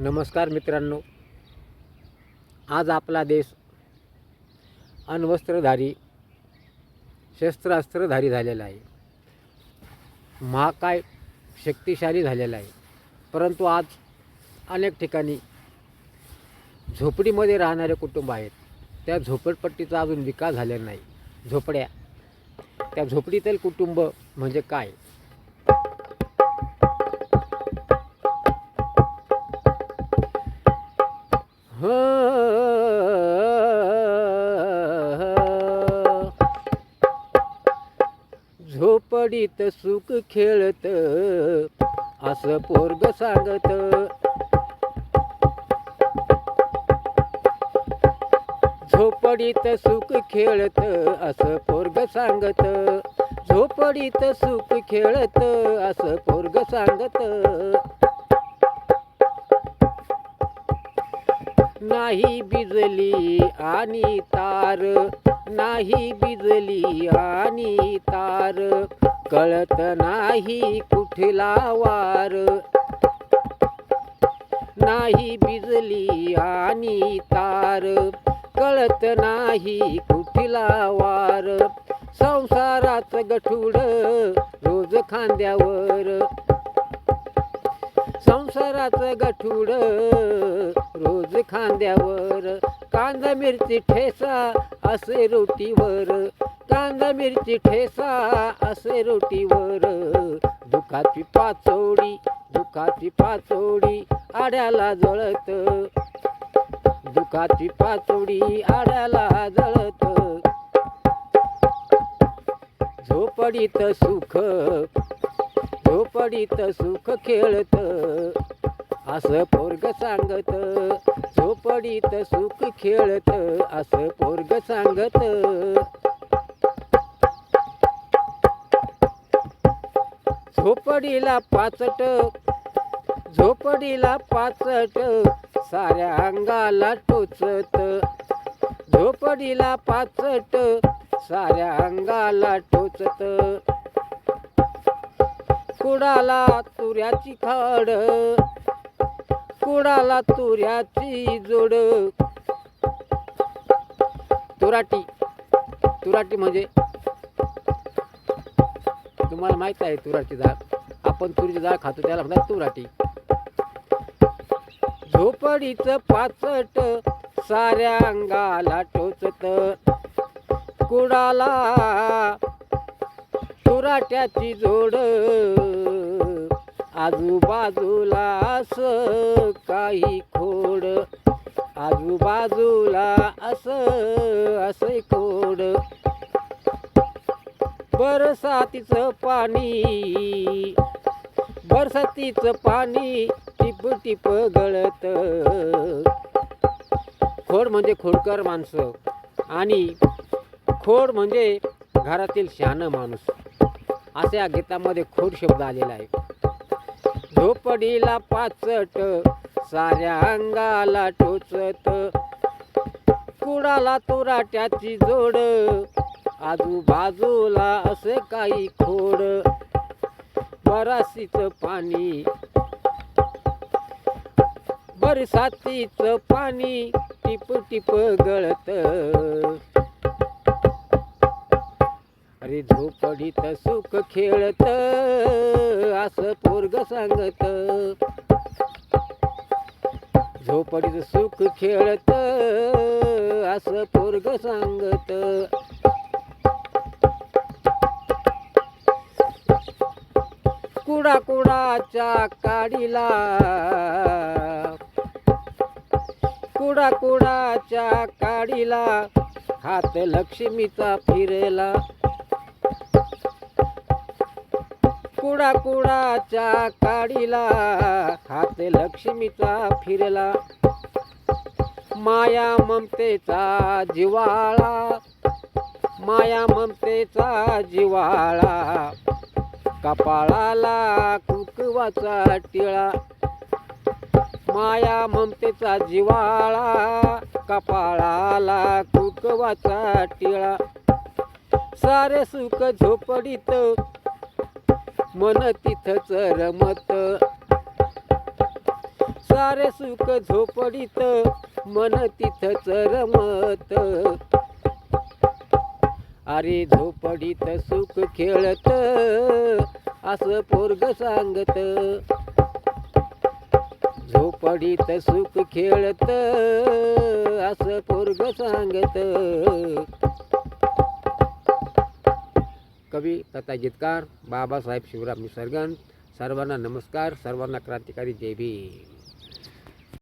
नमस्कार मित्रांनो. आज आपला देश अण्वस्त्रधारी शस्त्रास्त्रधारी झालेला आहे. महाकाय शक्तिशाली झालेला आहे. परंतु आज अनेक ठिकाणी झोपडीमध्ये राहणारे कुटुंब आहेत. त्या झोपडपट्टीचा अजून विकास झालेला नाही. झोपड्या. त्या झोपडीतील कुटुंब म्हणजे काय? झोपडीत सुख खेळत असं पोरग सांगत. झोपडीत सुख खेळत असं पोरग सांगत. झोपडीत सुख खेळत असं पोरग सांगत. नाही बिजली आणि तार नाही बिजली आणि तार कळत नाही कुठला वार. नाही बिजली आणि तार कळत नाही कुठला वार. संसाराचं गठुड रोज खांद्यावर संसाराचं गठुड रोज खांद्यावर. कांदा मिरची ठेसा असे रोटीवर. कांदा मिरची ठेसा असे रोटीवर. दुखाची पाचोडी दुखाची पाचोडी आड्याला जळत. दुखाची पाचोडी आड्याला जळत. झोपडीत सुख झोपडीत सुख खेळत. असं पोरग सांगत झोपडीत सुख खेळत. असं पोरग सांगत. झोपडीला पाचट झोपडीला पाचट. साऱ्या अंगाला टोचत. झोपडीला पाचट साऱ्या अंगाला टोचत. कुडाला तुऱ्याची खाड कुडाला तुऱ्याची जोड. तुराटी तुराटी म्हणजे? तुम्हाला माहीत आहे तुराची झाड आपण तुरीची झाड खातो त्याला म्हणतात तुराटी. झोपडीचं पाचट साऱ्या अंगाला टोचत. कुडाला तुराट्याची जोड. आजूबाजूला असं काही खोड. आजूबाजूला असं असे खोड. बरसातीचं पाणी बरसातीचं पाणी टिप टिप गळत. खोड म्हणजे खोडकर माणसं आणि खोड म्हणजे घरातील शहाणं माणूस. असे या गीतामध्ये खोड शब्द आलेला आहे. झोपडीला पाचट साऱ्या अंगाला टोचत. कुडाला तोराट्याची जोड आजूबाजूला असे काही खोड. बरासीच पाणी बरसातीचं पाणी टिप टिप गळत. अरे झोपडीत सुख खेळत असं पोरग सांगत. झोपडीत सुख खेळत असं पोरग सांगत. कुडा कुडाच्या काडीला कुडा कुडाच्या काडीला हात लक्ष्मीचा फिरला. कुडा कुडाच्या काडीला हात लक्ष्मीचा फिरला. माया ममतेचा जिवाळा माया ममतेचा जिवाळा कपाळाला कुकवाचा टिळा माया ममतेचा जिवाळा कपाळाला कुकवाचा टिळा. सारे सुख झोपडीत मन तिथंच रमत. सारे सुख झोपडीत मन तिथंच रमत. अरे झोपडीत सुख खेळत असं पोरग सांगत. झोपडीत सुख खेळत असं पोरग सांगत. कवी तथा गीतकार बाबासाहेब शिवराम निसर्गन सर्वांना नमस्कार सर्वांना क्रांतिकारी जय भीम.